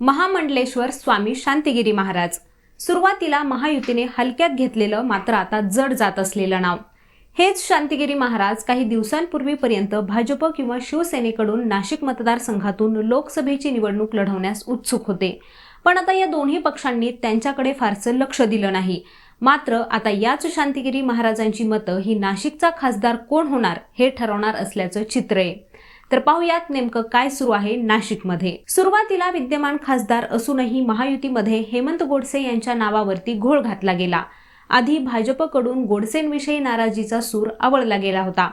महामंडलेश्वर स्वामी शांतिगिरी महाराज. सुरुवातीला महायुतीने हलक्यात घेतलेलं मात्र आता जड जात असलेलं नाव. हेच शांतिगिरी महाराज काही दिवसांपूर्वीपर्यंत भाजप किंवा शिवसेनेकडून नाशिक मतदारसंघातून लोकसभेची निवडणूक लढवण्यास उत्सुक होते. पण आता या दोन्ही पक्षांनी त्यांच्याकडे फारसं लक्ष दिलं नाही. मात्र आता याच शांतिगिरी महाराजांची मतं ही नाशिकचा खासदार कोण होणार हे ठरवणार असल्याचं चित्र. आहे तर पाहुयात नेमकं काय सुरू आहे नाशिकमध्ये. सुरुवातीला विद्यमान खासदार असूनही महायुतीमध्ये हेमंत गोडसे यांच्या नावावरती घोळ घातला गेला. आधी भाजपकडून गोडसेंविषयी नाराजीचा सूर आवळला गेला होता.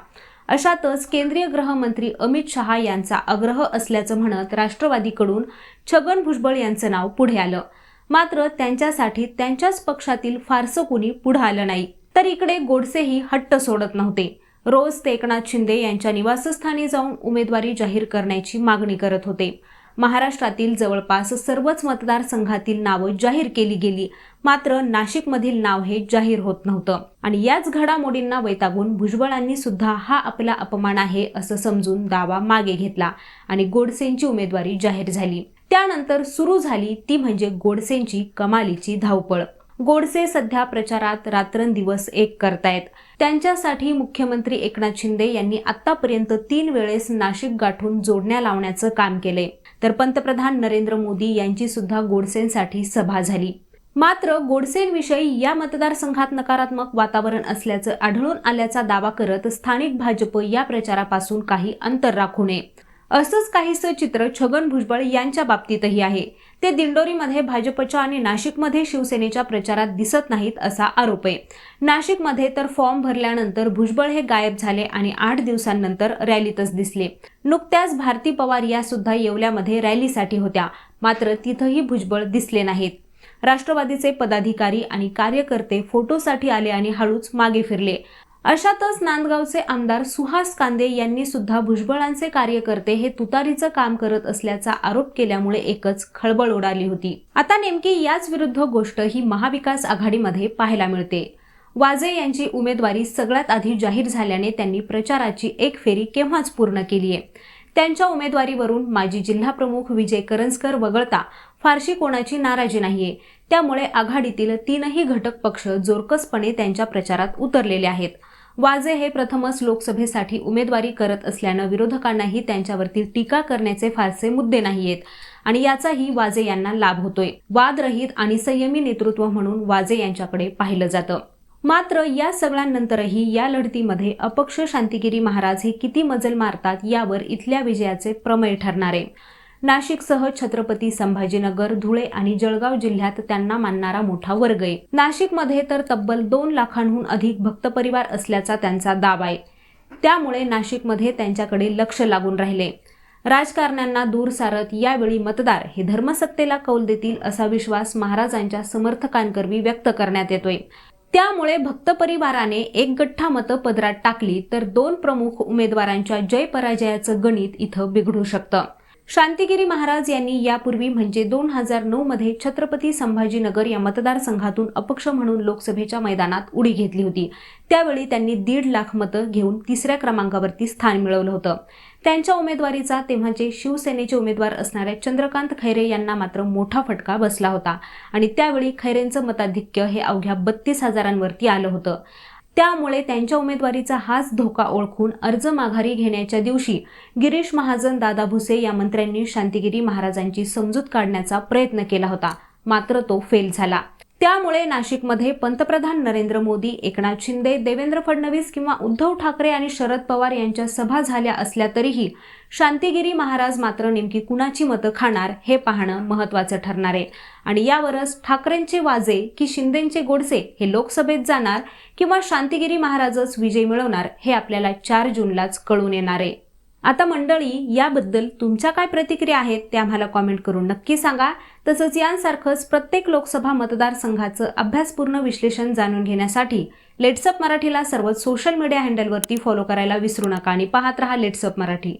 अशातच केंद्रीय गृहमंत्री अमित शहा यांचा आग्रह असल्याचं म्हणत राष्ट्रवादीकडून छगन भुजबळ यांचं नाव पुढे आलं. मात्र त्यांच्यासाठी त्यांच्याच पक्षातील फारसं कुणी पुढं आलं नाही. तर इकडे गोडसेही हट्ट सोडत नव्हते. रोज ते एकनाथ शिंदे यांच्या निवासस्थानी जाऊन उमेदवारी जाहीर करण्याची मागणी करत होते. महाराष्ट्रातील जवळपास सर्वच मतदारसंघातील नावं जाहीर केली गेली. मात्र नाशिकमधील नाव हे जाहीर होत नव्हतं. आणि याच घडामोडींना वैतागून भुजबळांनी सुद्धा हा आपला अपमान आहे असं समजून दावा मागे घेतला आणि गोडसेंची उमेदवारी जाहीर झाली. त्यानंतर सुरू झाली ती म्हणजे गोडसेंची कमालीची धावपळ. गोडसे सध्या प्रचारात रात्रंदिवस एक करतायत. त्यांच्यासाठी मुख्यमंत्री एकनाथ शिंदे यांनी आतापर्यंत तीन वेळेस नाशिक गाठून जोडण्या लावण्याचं काम केले तर पंतप्रधान नरेंद्र मोदी यांची सुद्धा गोडसेंसाठी सभा झाली. मात्र गोडसेंविषयी या मतदारसंघात नकारात्मक वातावरण असल्याचं आढळून आल्याचा दावा करत स्थानिक भाजप या प्रचारापासून काही अंतर राखू नये. असंच काहीसं चित्र छगन भुजबळ यांच्या बाबतीतही आहे. ते दिंडोरीमध्ये भाजपच्या आणि नाशिकमध्ये शिवसेनेच्या प्रचारात दिसत नाहीत असा आरोप आहे. नाशिकमध्ये तर फॉर्म भरल्यानंतर भुजबळ हे गायब झाले आणि आठ दिवसांनंतर रॅलीतच दिसले. नुकत्याच भारती पवार या सुद्धा येवल्यामध्ये रॅलीसाठी होत्या. मात्र तिथंही भुजबळ दिसले नाहीत. राष्ट्रवादीचे पदाधिकारी आणि कार्यकर्ते फोटोसाठी आले आणि हळूच मागे फिरले. अशातच नांदगावचे आमदार सुहास कांदे यांनी सुद्धा भुजबळांचे कार्यकर्ते हे तुतारीचं काम करत असल्याचा आरोप केल्यामुळे एकच खळबळ उडाली होती. आता नेमकी याच विरुद्ध गोष्ट ही महाविकास आघाडीमध्ये पाहायला मिळते. वाजे यांची उमेदवारी सगळ्यात आधी जाहीर झाल्याने त्यांनी प्रचाराची एक फेरी केव्हाच पूर्ण केली आहे? त्यांच्या उमेदवारीवरून माजी जिल्हाप्रमुख विजय करंजकर वगळता फारशी कोणाची नाराजी नाहीये. त्यामुळे आघाडीतील तीनही घटक पक्ष जोरकसपणे त्यांच्या प्रचारात उतरलेले आहेत. वाजे हे प्रथमच लोकसभेसाठी उमेदवारी करत असल्यानं विरोधकांनाही त्यांच्यावरती टीका करण्याचे फारसे मुद्दे नाहीयेत आणि याचाही वाजे यांना लाभ होतोय. वादरहित आणि संयमी नेतृत्व म्हणून वाजे यांच्याकडे पाहिलं जातं. मात्र या सगळ्यांनंतरही या लढतीमध्ये अपक्ष शांतिगिरी महाराज हे किती मजल मारतात यावर इथल्या विजयाचे प्रमेय ठरणार आहे. नाशिकसह छत्रपती संभाजीनगर धुळे आणि जळगाव जिल्ह्यात त्यांना मानणारा मोठा वर्ग आहे. नाशिकमध्ये तर तब्बल दोन लाखांहून अधिक भक्त परिवार असल्याचा त्यांचा दावा आहे. त्यामुळे नाशिकमध्ये त्यांच्याकडे लक्ष लागून राहिले. राजकारण्यांना दूर सारत यावेळी मतदार हे धर्मसत्तेला कौल देतील असा विश्वास महाराजांच्या समर्थकांकरवी व्यक्त करण्यात येतोय. त्यामुळे भक्त परिवाराने एक गठ्ठा मतं पदरात टाकली तर दोन प्रमुख उमेदवारांच्या जय पराजयाचं गणित इथं बिघडू शकतं. शांतिगिरी महाराज यांनी यापूर्वी म्हणजे दोन हजार नऊ मध्ये छत्रपती संभाजीनगर या मतदारसंघातून अपक्ष म्हणून लोकसभेच्या मैदानात उडी घेतली होती. त्यावेळी त्यांनी दीड लाख मतं घेऊन तिसऱ्या क्रमांकावरती स्थान मिळवलं होतं. त्यांच्या उमेदवारीचा तेव्हाचे शिवसेनेचे उमेदवार असणाऱ्या चंद्रकांत खैरे यांना मात्र मोठा फटका बसला होता. आणि त्यावेळी खैरेंचं मताधिक्य हे अवघ्या बत्तीस हजारांवरती आलं होतं. त्यामुळे त्यांच्या उमेदवारीचा हाच धोका ओळखून अर्ज माघारी घेण्याच्या दिवशी गिरीश महाजन दादा भुसे या मंत्र्यांनी शांतिगिरी महाराजांची समजूत काढण्याचा प्रयत्न केला होता. मात्र तो फेल झाला. त्यामुळे नाशिकमध्ये पंतप्रधान नरेंद्र मोदी एकनाथ शिंदे देवेंद्र फडणवीस किंवा उद्धव ठाकरे आणि शरद पवार यांच्या सभा झाल्या असल्या तरीही शांतिगिरी महाराज मात्र नेमकी कुणाची मतं खाणार हे पाहणं महत्वाचं ठरणार आहे. आणि यावरच ठाकरेंचे वाजे की शिंदेचे गोडसे हे लोकसभेत जाणार किंवा शांतिगिरी महाराजच विजय मिळवणार हे आपल्याला चार जूनलाच कळून येणार आहे. आता मंडळी याबद्दल तुमच्या काय प्रतिक्रिया आहेत त्या आम्हाला कॉमेंट करून नक्की सांगा. तसंच यांसारखंच प्रत्येक लोकसभा मतदारसंघाचं अभ्यासपूर्ण विश्लेषण जाणून घेण्यासाठी लेट्सअप मराठीला सर्व सोशल मीडिया हँडलवरती फॉलो करायला विसरू नका आणि पाहत रहा लेट्सअप मराठी.